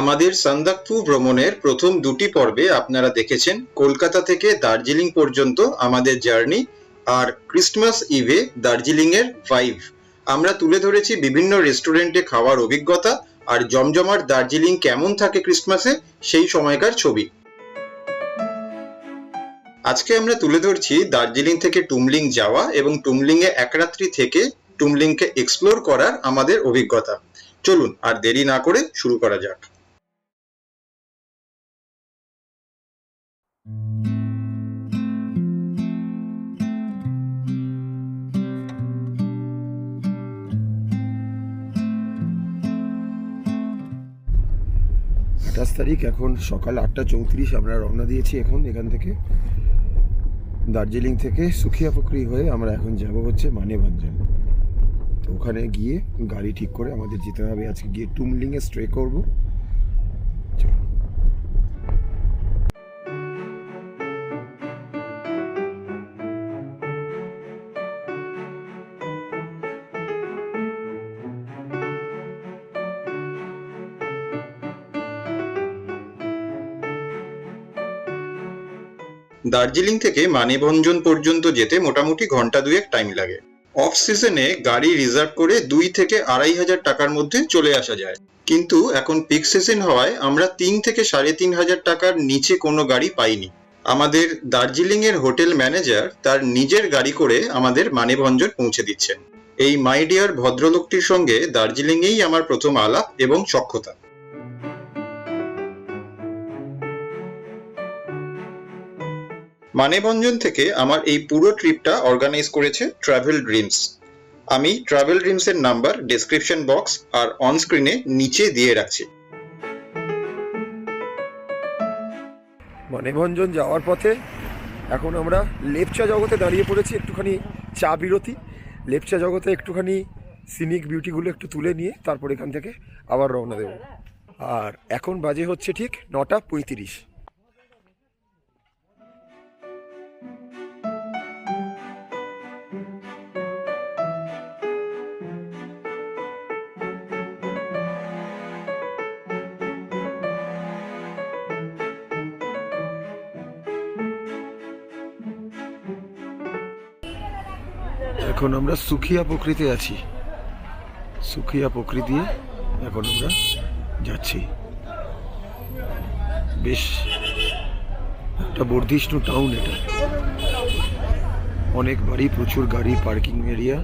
আমাদের সান্দাকফু ভ্রমণের প্রথম দুটি পর্বে আপনারা দেখেছেন। কলকাতা থেকে দার্জিলিং পর্যন্ত আমাদের জার্নি আর ক্রিসমাস ইভে দার্জিলিং এর ভাইভ আমরা তুলে ধরেছি বিভিন্ন রেস্টুরেন্টে খাওয়ার অভিজ্ঞতা আর জমজমার দার্জিলিং কেমন থাকে ক্রিসমাসে সেই সময়কার ছবি। আজকে আমরা তুলে ধরছি দার্জিলিং থেকে টুমলিং যাওয়া এবং টুমলিং এ এক রাত্রি থেকে টুমলিংকে এক্সপ্লোর করার আমাদের অভিজ্ঞতা। চলুন আর দেরি না করে শুরু করা যাক। আঠাশ তারিখ, এখন সকাল আটটা চৌত্রিশ আমরা রওনা দিয়েছি এখন এখান থেকে। দার্জিলিং থেকে সুখিয়া পুকুরি হয়ে আমরা এখন যাব হচ্ছে মানেভঞ্জন ওখানে গিয়ে গাড়ি ঠিক করে আমাদের যেতে হবে। আজকে গিয়ে টুমলিংয়ে স্ট্রে করব। দার্জিলিং থেকে মানেভঞ্জন পর্যন্ত যেতে মোটামুটি ঘণ্টা দুয়েক টাইম লাগে। অফ সিজনে গাড়ি রিজার্ভ করে দুই থেকে আড়াই হাজার টাকার মধ্যে চলে আসা যায়। কিন্তু এখন পিক সিজন হওয়ায় আমরা তিন থেকে সাড়ে তিন হাজার টাকার নিচে কোনো গাড়ি পাইনি। আমাদের দার্জিলিং এর হোটেল ম্যানেজার তার নিজের গাড়ি করে আমাদের মানেভঞ্জন পৌঁছে দিচ্ছেন। এই মাইডিয়ার ভদ্রলোকটির সঙ্গে দার্জিলিংয়েই আমার প্রথম আলাপ এবং সক্ষতা মানেভঞ্জন থেকে আমার এই পুরো ট্রিপটা অর্গানাইজ করেছে ট্রাভেল ড্রিমস আমি ট্রাভেল ড্রিমস এর নাম্বার ডেসক্রিপশন বক্স আর অন স্ক্রিনে নিচে দিয়ে রাখছি। মানেভঞ্জন যাওয়ার পথে এখন আমরা লেপচা জগতে দাঁড়িয়ে পড়েছি একটুখানি চা বিরতি। লেপচা জগতে একটুখানি সিনিক বিউটিগুলো একটু তুলে নিয়ে তারপর এখান থেকে আবার রওনা দেব। আর এখন বাজে হচ্ছে ঠিক নটা পঁয়ত্রিশ। এখন আমরা সুখিয়া প্রকৃতি আছি। সুখিয়া প্রকৃতি এখন আমরা যাচ্ছি। বেশ, একটা বর্ধিষ্ণু টাউন এটা। অনেক বাড়ি, প্রচুর গাড়ি পার্কিং এরিয়া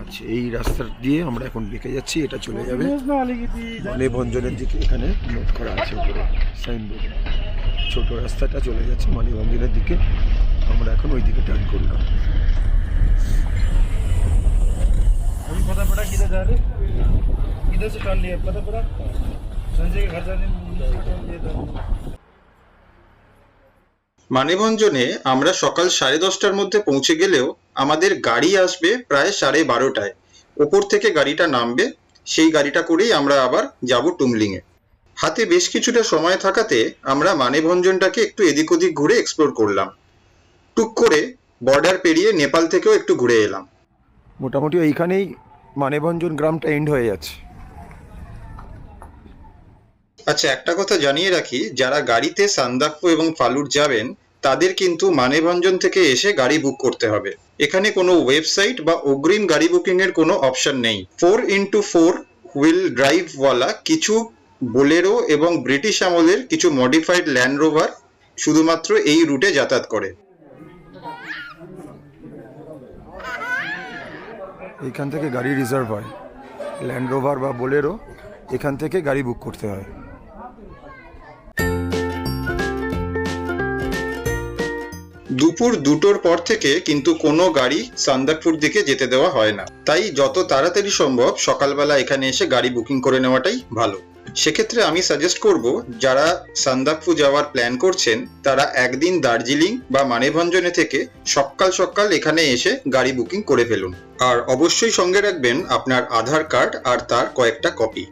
আচ্ছা এই রাস্তা দিয়ে আমরা এখন বেঁকে যাচ্ছি, এটা চলে যাবে। মানে ভঞ্জনের দিকে এখানে নোট করা আছে সাইনবোর্ডে ছোট রাস্তাটা চলে যাচ্ছে মানিভঞ্জনের দিকে। আমরা এখন ওই দিকে টার্ন করলাম अभी पता पड़ा किधर जा रहे किधर से टर्न लिया पता पड़ा संजय के घर जाने नीचे टर्न लिया था মানেভঞ্জনে আমরা সকাল সাড়ে দশটার মধ্যে পৌঁছে গেলেও আমাদের গাড়ি আসবে প্রায় সাড়ে বারোটায় ওপর থেকে গাড়িটা নামবে সেই গাড়িটা করেই আমরা আবার যাব টুমলিংয়ে হাতে বেশ কিছুটা সময় থাকাতে আমরা মানেভঞ্জনটাকে একটু এদিক ওদিক ঘুরে এক্সপ্লোর করলাম টুক করে বর্ডার পেরিয়ে নেপাল থেকেও একটু ঘুরে এলাম। মোটামুটি এইখানেই মানেভঞ্জন গ্রামটা এন্ড হয়ে যাচ্ছে। আচ্ছা একটা কথা জানিয়ে রাখি যারা গাড়িতে সান্দাকফু এবং ফালুট যাবেন তাদের কিন্তু মানেভঞ্জন থেকে এসে গাড়ি বুক করতে হবে। এখানে কোনো ওয়েবসাইট বা অগ্রিম গাড়ি বুকিং এর কোনো অপশন নেই। ফোর ইন্টু ফোর হুইল ড্রাইভওয়ালা কিছু বোলেরো এবং ব্রিটিশ আমলের কিছু মডিফাইড ল্যান্ড রোভার শুধুমাত্র এই রুটে যাতায়াত করে। এইখান থেকে গাড়ি রিজার্ভ হয়। ল্যান্ড রোভার বা বোলেরো এখান থেকে গাড়ি বুক করতে হয়। দুপুর দুটোর পর থেকে কিন্তু কোনো গাড়ি সান্দাকপুর দিকে যেতে দেওয়া হয় না। তাই যত তাড়াতাড়ি সম্ভব সকালবেলা এখানে এসে গাড়ি বুকিং করে নেওয়াটাই ভালো। সেক্ষেত্রে আমি সাজেস্ট করব, যারা সান্দাকফু যাওয়ার প্ল্যান করছেন, তারা একদিন দার্জিলিং বা মানেভঞ্জনে থেকে সকাল সকাল এখানে এসে গাড়ি বুকিং করে ফেলুন। আর অবশ্যই সঙ্গে রাখবেন আপনার আধার কার্ড আর তার কয়েকটা কপি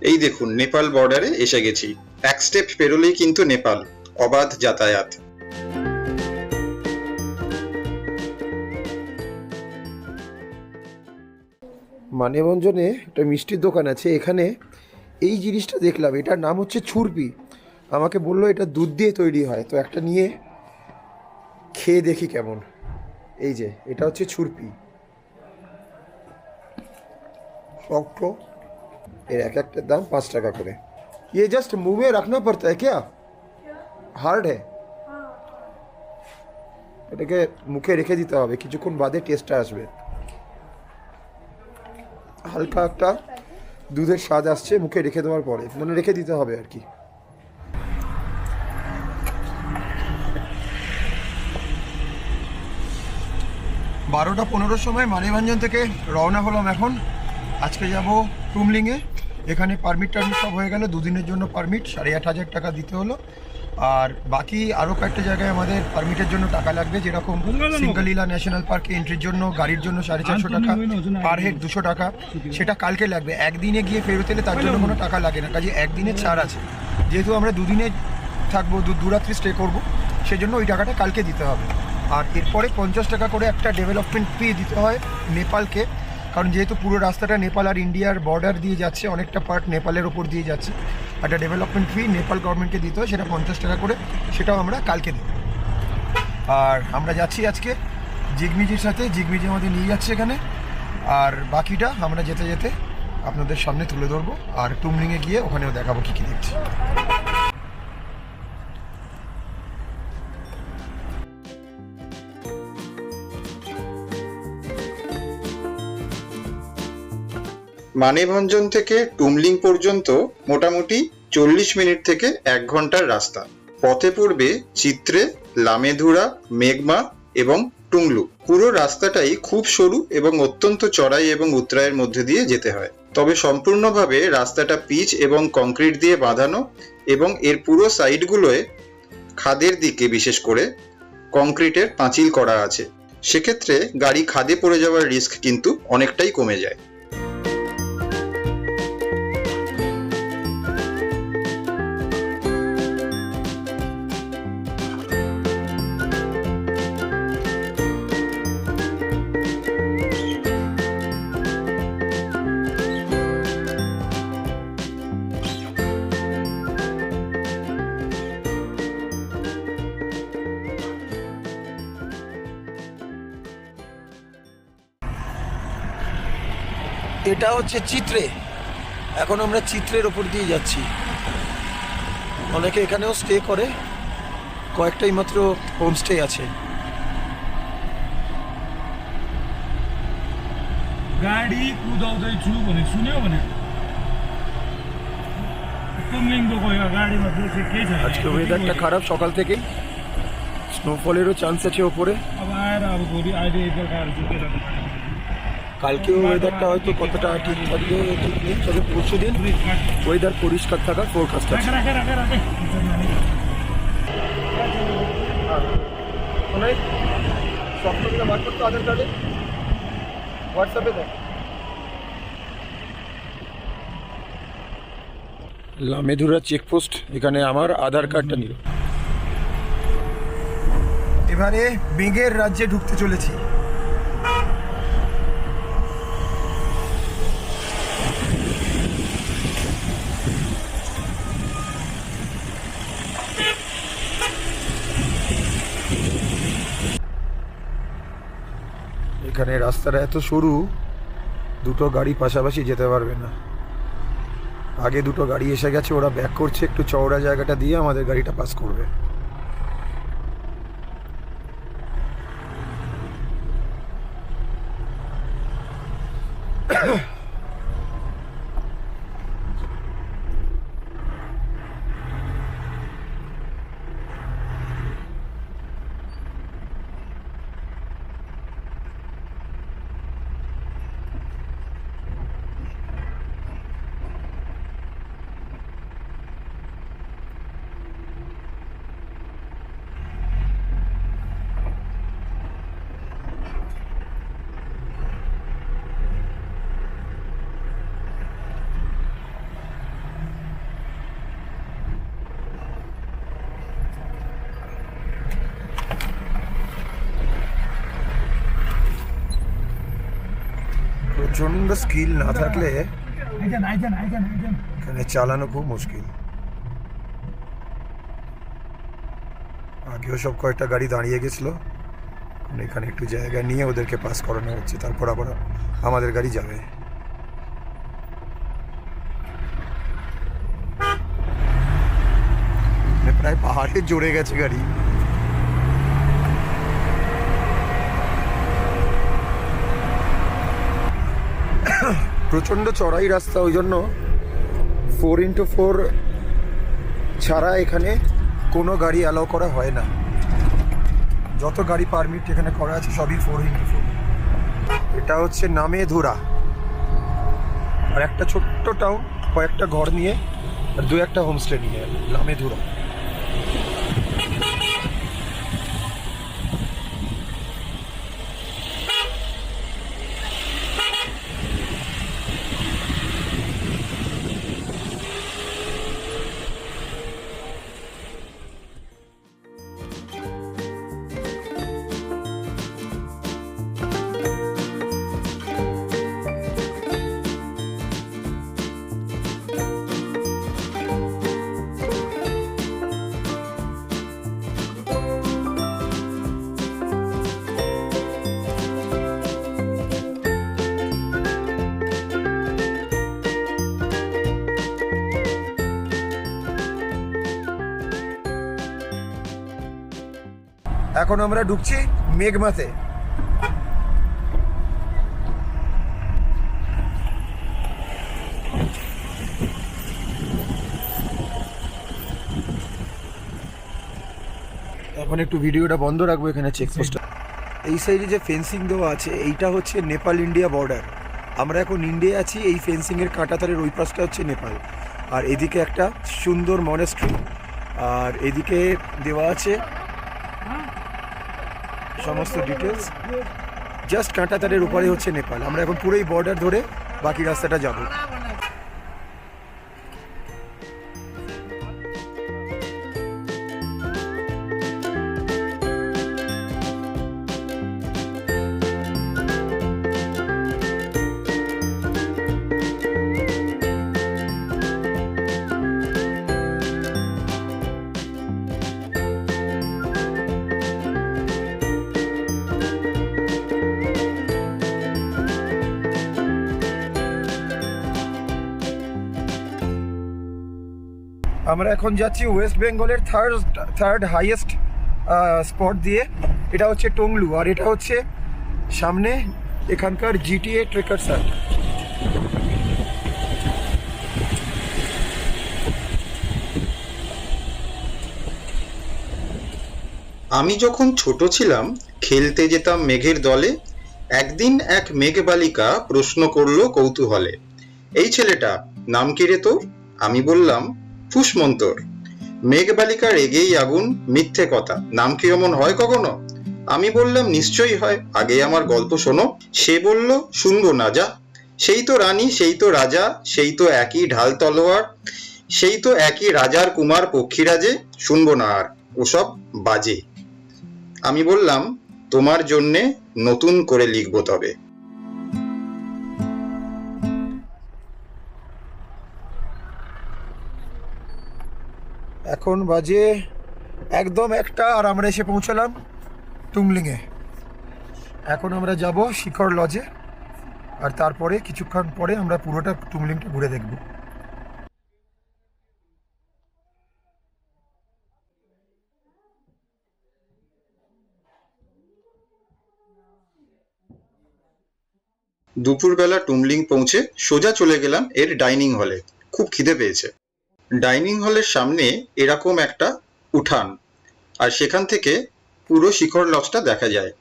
এই দেখুন, নেপাল বর্ডারে এসে গেছি। এক স্টেপ পেরোলেই কিন্তু নেপাল, অবাধ যাতায়াত। মানেভঞ্জনে একটা মিষ্টির দোকান আছে এখানে এই জিনিসটা দেখলাম এটার নাম হচ্ছে ছুরপি আমাকে বললো এটা দুধ দিয়ে তৈরি হয় তো একটা নিয়ে খেয়ে দেখি কেমন এই যে এটা হচ্ছে ছুরপি শক্ত এর এক একটার দাম পাঁচ টাকা করে ये जस्ट मुंह में रखना पड़ता है क्या হার্ড है এটাকে মুখে রেখে দিতে হবে কিছুক্ষণ বাদে টেস্টটা আসবে হালকা একটা দুধের স্বাদ আসছে মুখে রেখে দেওয়ার পরে। মানে রেখে দিতে হবে আর কি। বারোটা পনেরোর সময় মানিভঞ্জন থেকে রওনা হলাম এখন। আজকে যাব টুমলিংয়ে। এখানে পারমিট টারমিট সব হয়ে গেল, দুদিনের জন্য পারমিট সাড়ে আট হাজার টাকা দিতে হলো। আর বাকি আরও কয়েকটা জায়গায় আমাদের পারমিটের জন্য টাকা লাগবে যেরকম সিঙ্গালীলা ন্যাশনাল পার্কে এন্ট্রির জন্য গাড়ির জন্য সাড়ে চারশো টাকা পার হেড দুশো টাকা সেটা কালকে লাগবে। একদিনে গিয়ে ফেরত এলে তার জন্য কোনো টাকা লাগে না কাজে একদিনের ছাড় আছে। যেহেতু আমরা দুদিনে থাকব দু দুরাত্রি স্টে করব সেজন্য ওই টাকাটা কালকে দিতে হবে। আর এরপরে পঞ্চাশ টাকা করে একটা ডেভেলপমেন্ট ফি দিতে হয় নেপালকে কারণ যেহেতু পুরো রাস্তাটা নেপাল আর ইন্ডিয়ার বর্ডার দিয়ে যাচ্ছে অনেকটা পার্ট নেপালের ওপর দিয়ে যাচ্ছে। একটা ডেভেলপমেন্ট ফি নেপাল গভর্নমেন্টকে দিতে হয়, সেটা পঞ্চাশ টাকা করে, সেটাও আমরা কালকে দিই আর আমরা যাচ্ছি আজকে জিগমিজির সাথে, জিগমিজি আমাদের নিয়ে যাচ্ছে এখানে। আর বাকিটা আমরা যেতে যেতে আপনাদের সামনে তুলে ধরবো। আর টুমলিংয়ে গিয়ে ওখানেও দেখাবো কী কী দেখছি। মানেভঞ্জন থেকে টুমলিং পর্যন্ত মোটামুটি চল্লিশ মিনিট থেকে এক ঘণ্টার রাস্তা। পথে পড়বে চিত্রে, লামেধুরা, মেঘমা এবং টুংলু। পুরো রাস্তাটাই খুব সরু এবং অত্যন্ত চড়াই এবং উত্তরায়ের মধ্যে দিয়ে যেতে হয়। তবে সম্পূর্ণভাবে রাস্তাটা পিচ এবং কংক্রিট দিয়ে বাঁধানো এবং এর পুরো সাইডগুলোয় খাদের দিকে বিশেষ করে কংক্রিটের পাঁচিল করা আছে। সেক্ষেত্রে গাড়ি খাদে পড়ে যাওয়ার রিস্ক কিন্তু অনেকটাই কমে যায়। এটা হচ্ছে চিত্রে এখন আমরা চিত্রের ওপর দিয়ে যাচ্ছি অনেকে এখানেও স্টে করে কয়েকটাই মাত্র হোমস্টে আছে गाडी कुदाउँदैछु भने सुन्यो भने टुम्लिङको गयो गाडीमा बेसी केही छैन আজকে ওয়েদারটা খারাপ সকাল থেকেই স্নোফলেরও চান্স আছে ওপরে अब आएर अब भोलि अहिले बेलुकाहरू सुकेर কালকেও ওয়েদারটা হয়তো কতটা ঠিক থাকবে ঠিক নেই তবে পরশু দিন ওয়েদার পরিষ্কার থাকার ফোরকাস্ট আছে। বার করতো আধার কার্ডে? হোয়াটসঅ্যাপে দেখ। লামেধুরা চেকপোস্ট এখানে আমার আধার কার্ডটা নিল। এবারে মেঘের রাজ্যে ঢুকতে চলেছি। এখানে রাস্তাটা এত সরু, দুটো গাড়ি পাশাপাশি যেতে পারবে না আগে দুটো গাড়ি এসে গেছে, ওরা ব্যাক করছে একটু চওড়া জায়গাটা দিয়ে আমাদের গাড়িটা পাস করবে Ugh. প্রচণ্ড স্কিল না থাকলে এখানে চালানো খুব মুশকিল। আগেও সব কয়েকটা গাড়ি দাঁড়িয়ে গেছিল। এখানে একটু জায়গা নিয়ে ওদেরকে পাস করানো হচ্ছে তারপর আবার আমাদের গাড়ি যাবে। মানে প্রায় পাহাড়ে জড়ে গেছে গাড়ি। প্রচণ্ড চড়াই রাস্তা, ওই জন্য ফোর ইন্টু ফোর ছাড়া এখানে কোনো গাড়ি অ্যালাউ করা হয় না। যত গাড়ি পারমিট এখানে করা আছে, সবই ফোর ইন্টু ফোর এটা হচ্ছে নামে ধুরা আর একটা ছোট্ট টাউন কয়েকটা ঘর নিয়ে, আর দু একটা হোমস্টে নিয়ে নামে ধুরা এখন আমরা ঢুকছি মেঘমাতে। এখন একটু ভিডিওটা বন্ধ রাখব এখানে চেকপোস্টটা এই সাইডে যে ফেন্সিং দেওয়া আছে, এইটা হচ্ছে নেপাল ইন্ডিয়া বর্ডার আমরা এখন ইন্ডিয়া আছি, এই ফেন্সিংয়ের কাঁটাতারের ওই পাশটা হচ্ছে নেপাল। আর এদিকে একটা সুন্দর মনেস্ট্রি আর এদিকে দেওয়া আছে সমস্ত ডিটেলস জাস্ট কাঁটাতারের উপরে হচ্ছে নেপাল আমরা এখন পুরোই বর্ডার ধরে বাকি রাস্তাটা যাব। আমরা এখন যাচ্ছি ওয়েস্ট বেঙ্গলের থার্ড থার্ড হাইয়েস্ট স্পট দিয়ে। এটা হচ্ছে টংলু আর এটা হচ্ছে সামনে এখানকার জিটিএ ট্রেকার সাইট আমি যখন ছোট ছিলাম, খেলতে যেতাম মেঘের দলে। একদিন এক মেঘ বালিকা প্রশ্ন করল কৌতূহলে, এই ছেলেটা, নাম কি রে তোর? আমি বললাম ফুসমন্তর মেঘ বালিকা রেগেই আগুন, মিথ্যে কথা। নাম কি এমন হয় কখনো? আমি বললাম, নিশ্চয়ই হয়। আগে আমার গল্প শোনো। সে বলল, শুনব না যা। সেই তো রানী, সেই তো রাজা, সেই তো একই ঢাল তলোয়ার, সেই তো একই রাজার কুমার পক্ষীরাজে। শুনব না আর। ওসব বাজে। আমি বললাম, তোমার জন্যে নতুন করে লিখব তবে। এখন বাজে একদম একটা আর আমরা এসে পৌঁছলাম টুংলিংয়ে এখন আমরা যাব শিখর লজে, আর তারপরে কিছুক্ষণ পরে আমরা পুরোটা টুংলিংটা ঘুরে দেখব। দুপুরবেলা টুমলিং পৌঁছে সোজা চলে গেলাম এর ডাইনিং হলে। খুব খিদে পেয়েছে। ডাইনিং হলের সামনে এরকম একটা উঠান আর সেখান থেকে পুরো শিখর লজটা দেখা যায়।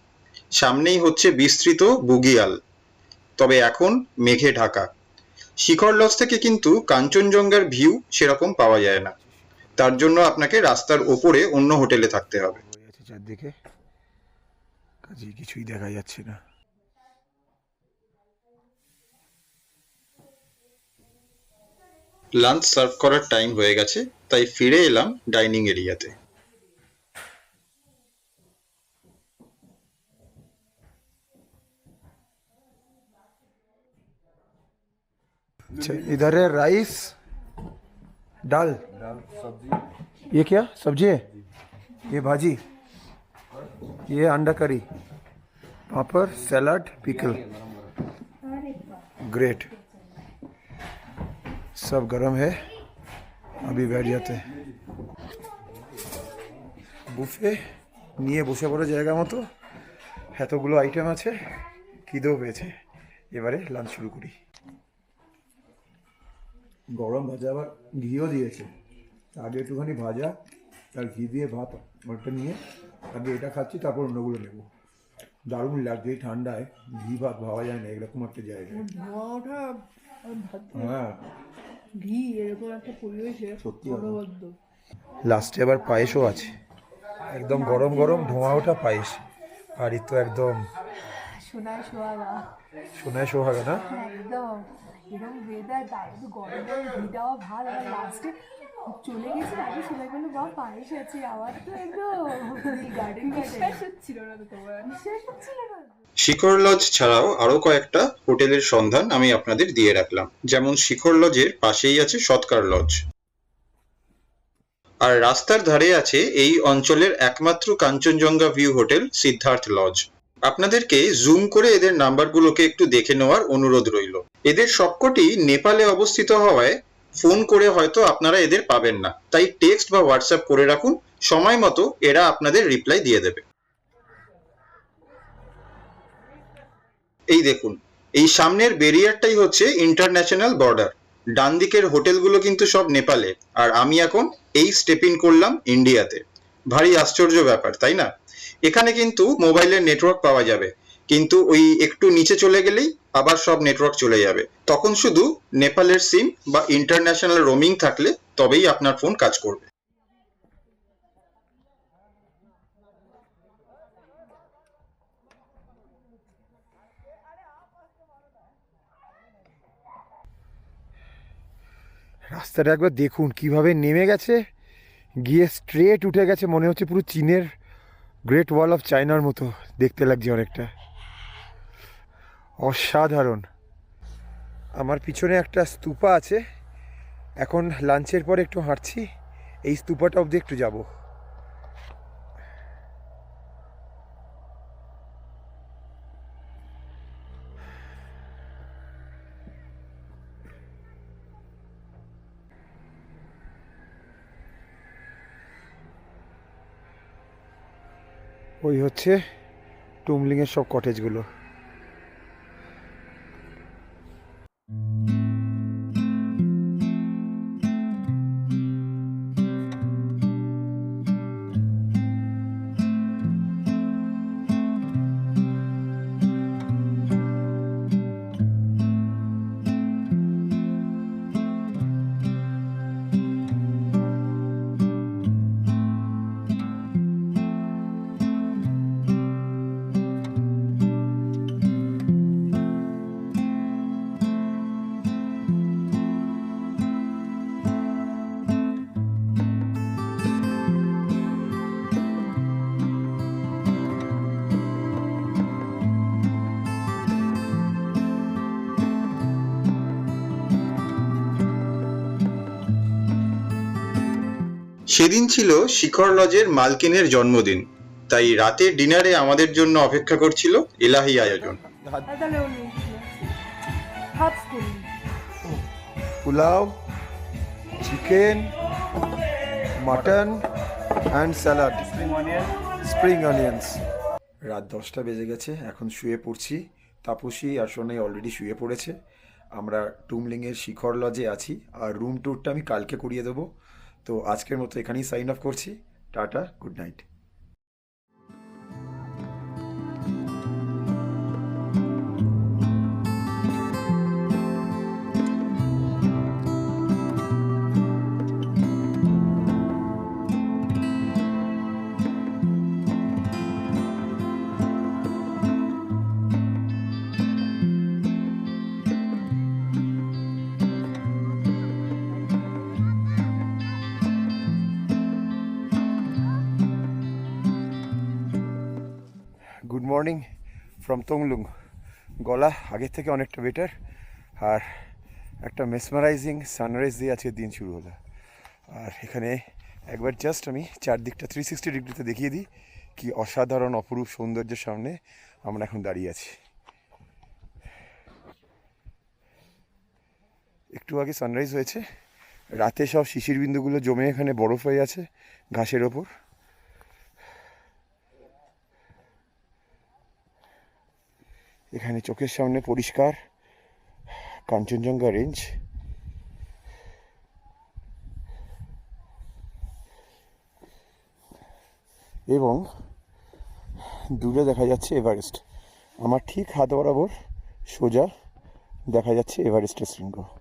সামনেই হচ্ছে বিস্তৃত বুগিয়াল, তবে এখন মেঘে ঢাকা। শিখর লজ থেকে কিন্তু কাঞ্চনজঙ্ঘার ভিউ সেরকম পাওয়া যায় না। তার জন্য আপনাকে রাস্তার ওপরে অন্য হোটেলে থাকতে হবে। চারদিকে। কাজে কিছুই দেখা যাচ্ছে না। লাঞ্চ সার্ভ করার টাইম হয়ে গেছে তাই ফিরে এলাম ডাইনিং এরিয়াতে अच्छा इधर है राइस दाल दाल सब्जी ये क्या सब्जी है ये भाजी ये अंडा करी पापड़ सैलाड पिकल ग्रेट सब गरम है अभी बैठ जाते हैं বুফে নিয়ে বসে পড়ে জায়গা মতো এতগুলো আইটেম আছে খিদেও পেয়েছে এবারে লাঞ্চ শুরু করি গরম ভাজা আবার ঘিও দিয়েছে আগে একটুখানি ভাজা আর ঘি দিয়ে ভাত ওটা নিয়ে আগে এটা খাচ্ছি তারপর অন্যগুলো নেবো দারুণ লাগছে এই ঠান্ডায় ঘি ভাত ভাবা যায় না এরকম একটা জায়গায় ধোঁয়া ওঠা আর ভাত হ্যাঁ ঘি এরকম একটা পরিবেশে সত্যি অনবদ্য লাস্টে আবার পায়েসও আছে। একদম গরম গরম ধোঁয়া ওঠা পায়েস আর তো একদম সোনায় সোহাগা। সোনায় সোহাগা না? একদম। এরকম ওয়েদার তার গরম গরম ঘি দেওয়া ভাত আর লাস্টে চলে গেছে আগে সবাই বলল বা পায়েস আছে আমার তো একদম গার্ডেন বিশ্বাস হচ্ছিল না তো তোমার। বিশ্বাস হচ্ছিল না। শিখর লজ ছাড়াও আরও কয়েকটা হোটেলের সন্ধান আমি আপনাদের দিয়ে রাখলাম। যেমন শিখর লজের পাশেই আছে সৎকার লজ আর রাস্তার ধারে আছে এই অঞ্চলের একমাত্র Kanchenjunga view hotel Siddhartha lodge আপনাদেরকে জুম করে এদের নাম্বারগুলোকে একটু দেখে নেওয়ার অনুরোধ রইল। এদের সবকটি নেপালে অবস্থিত হওয়ায় ফোন করে হয়তো আপনারা এদের পাবেন না। তাই টেক্সট বা হোয়াটসঅ্যাপ করে রাখুন, সময় মতো এরা আপনাদের রিপ্লাই দিয়ে দেবে। এই দেখুন, এই সামনের ব্যারিয়ারটাই হচ্ছে ইন্টারন্যাশনাল বর্ডার ডান দিকের হোটেলগুলো কিন্তু সব নেপালে, আর আমি এখন এই স্টেপ ইন করলাম ইন্ডিয়াতে ভারী আশ্চর্য ব্যাপার, তাই না? এখানে কিন্তু মোবাইলের নেটওয়ার্ক পাওয়া যাবে। কিন্তু ওই একটু নিচে চলে গেলেই আবার সব নেটওয়ার্ক চলে যাবে। তখন শুধু নেপালের সিম বা ইন্টারন্যাশনাল রোমিং থাকলে তবেই আপনার ফোন কাজ করবে। রাস্তাটা একবার দেখুন, কীভাবে নেমে গেছে। গিয়ে স্ট্রেট উঠে গেছে, মনে হচ্ছে পুরো চীনের গ্রেট ওয়াল অফ চায়নার মতো দেখতে লাগছে অনেকটা। অসাধারণ। আমার পিছনে একটা স্তূপা আছে। এখন লাঞ্চের পর একটু হাঁটছি। এই স্তূপাটা অবধি একটু যাব। ওই হচ্ছে টুমলিংয়ের সব কটেজগুলো সেদিন ছিল শিখর লজের মালকিনের জন্মদিন। তাই রাতে ডিনারে আমাদের জন্য অপেক্ষা করছিল এলাহি আয়োজন। Pulao chicken mutton and salad spring onions রাত দশটা বেজে গেছে এখন শুয়ে পড়ছি। তাপসী আর সোনাই অলরেডি শুয়ে পড়েছে। আমরা টুমলিংয়ের শিখর লজে আছি। আর রুম ট্যুরটা আমি কালকে করিয়ে দেবো। তো আজকের মতো এখানেই সাইন অফ করছি। Tata good night good morning from Tonglu গলা আগের থেকে অনেকটা বেটার আর একটা মেসমারাইজিং সানরাইজ দিয়ে আজকের দিন শুরু হলো। আর এখানে একবার জাস্ট আমি চারদিকটা থ্রি সিক্সটি ডিগ্রিতে দেখিয়ে দিই কি অসাধারণ, অপরূপ সৌন্দর্যের সামনে আমরা এখন দাঁড়িয়ে আছি। একটু আগে সানরাইজ হয়েছে। রাতে সব শিশির বিন্দুগুলো জমে এখানে বরফ হয়ে আছে ঘাসের ওপর। এখানে চোখের সামনে পরিষ্কার, কাঞ্চনজঙ্ঘা রেঞ্জ। এবং দূরে দেখা যাচ্ছে এভারেস্ট। আমার ঠিক হাত বরাবর সোজা দেখা যাচ্ছে এভারেস্টের শৃঙ্গ।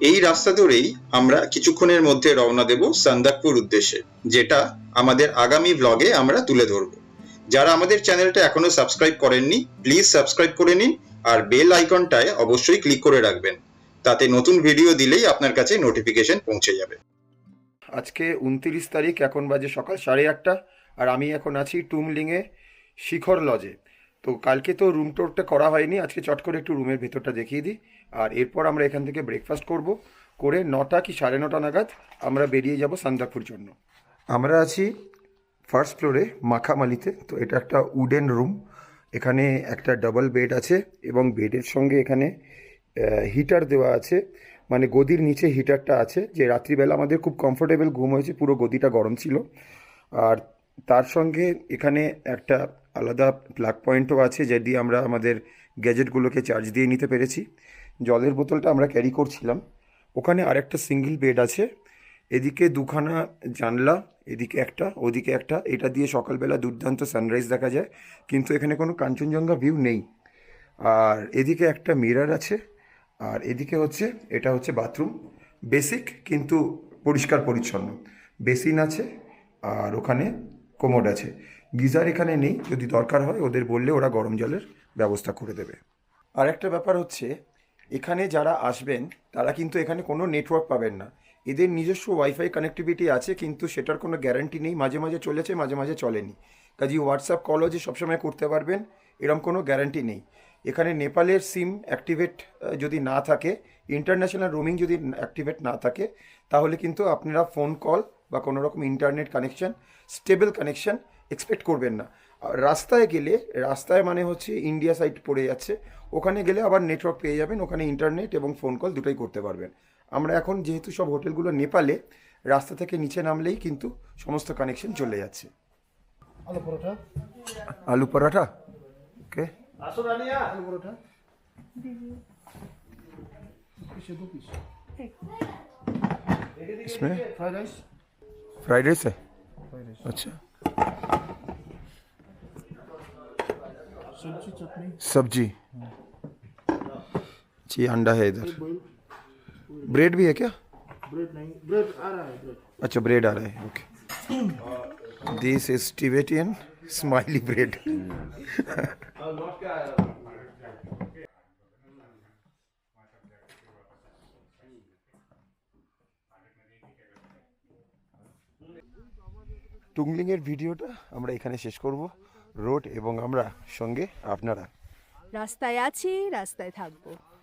এই রাস্তা ধরেই আমরা কিছুক্ষণের মধ্যে রওনা দেব সান্দাকপুর উদ্দেশ্যে, যেটা আমাদের আগামী ব্লগে আমরা তুলে ধরব। যারা আমাদের চ্যানেলটা এখনও সাবস্ক্রাইব করেননি প্লিজ সাবস্ক্রাইব করে নিন আর বেল আইকনটায় অবশ্যই ক্লিক করে রাখবেন। তাতে নতুন ভিডিও দিলেই আপনার কাছে নোটিফিকেশন পৌঁছে যাবে। আজকে উনতিরিশ তারিখ, এখন বাজে সকাল সাড়ে আটটা আর আমি এখন আছি টুমলিংয়ে শিখর লজে তো কালকে তো রুম টোরটা করা হয়নি, আজকে চট করে একটু রুমের ভেতরটা দেখিয়ে দিই। আর এরপর আমরা এখান থেকে ব্রেকফাস্ট করব। করে নটা কি সাড়ে নটা নাগাদ আমরা বেরিয়ে যাব সান্দাকপুর জন্য। আমরা আছি ফার্স্ট ফ্লোরে মাখামালিতে। তো এটা একটা উডেন রুম এখানে একটা ডাবল বেড আছে এবং বেডের সঙ্গে এখানে হিটার দেওয়া আছে। মানে গদির নিচে হিটারটা আছে। যে রাত্রিবেলা আমাদের খুব কমফোর্টেবল ঘুম হয়েছে, পুরো গদিটা গরম ছিল। আর তার সঙ্গে এখানে একটা আলাদা প্লাগ পয়েন্টও আছে, যা দিয়ে আমরা আমাদের গ্যাজেটগুলোকে চার্জ দিয়ে নিতে পেরেছি। জলের বোতলটা আমরা ক্যারি করছিলাম। ওখানে আরেকটা সিঙ্গেল বেড আছে। এদিকে দুখানা জানলা, এদিকে একটা, ওদিকে একটা। এটা দিয়ে সকালবেলা দুর্দান্ত সানরাইজ দেখা যায়। কিন্তু এখানে কোনো কাঞ্চনজঙ্ঘা ভিউ নেই। আর এদিকে একটা মিরার আছে। আর এদিকে হচ্ছে, এটা হচ্ছে বাথরুম বেসিক কিন্তু পরিষ্কার পরিচ্ছন্ন। বেসিন আছে আর ওখানে কোমোড আছে। গিজার এখানে নেই। যদি দরকার হয়, ওদের বললে ওরা গরম জলের ব্যবস্থা করে দেবে। আর একটা ব্যাপার হচ্ছে এখানে যারা আসবেন, তারা কিন্তু এখানে কোনো নেটওয়ার্ক পাবেন না। এদের নিজস্ব ওয়াইফাই কানেক্টিভিটি আছে, কিন্তু সেটার কোনো গ্যারান্টি নেই। মাঝে মাঝে চলেছে, মাঝে মাঝে চলেনি। কাজে হোয়াটসঅ্যাপ কলও যে সবসময় করতে পারবেন এরকম কোনো গ্যারান্টি নেই। এখানে নেপালের সিম অ্যাক্টিভেট যদি না থাকে ইন্টারন্যাশনাল রোমিং যদি অ্যাক্টিভেট না থাকে, তাহলে কিন্তু আপনারা ফোন কল বা কোনো রকম internet connection stable connection expect করবেন না। রাস্তায় গেলে, রাস্তায় মানে হচ্ছে ইন্ডিয়া সাইড পড়ে যাচ্ছে। ওখানে গেলে আবার নেটওয়ার্ক পেয়ে যাবেন ওখানে ইন্টারনেট এবং ফোন কল দুটোই করতে পারবেন আমরা এখন যেহেতু সব হোটেলগুলো নেপালে রাস্তা থেকে নিচে নামলেই কিন্তু সমস্ত কানেকশন চলে যাচ্ছে আলু পরোটা আলু পরাঠা ওকে আসো রানিয়া আলু পরোটা किसे दो पीस इसमें फ्राइड राइस फ्राइड राइस है फ्राइड राइस अच्छा सब्जी चटनी सब्जी जी अंडा है इधर बॉइल ब्रेड भी है क्या ब्रेड नहीं ब्रेड आ रहा है ब्रेड अच्छा ब्रेड आ रहा है okay this is Tibetan smiley bread টুংলিংয়ের ভিডিওটা আমরা এখানে শেষ করব রোড এবং আমরা সঙ্গে আপনারা। রাস্তায় আছি রাস্তায় থাকব।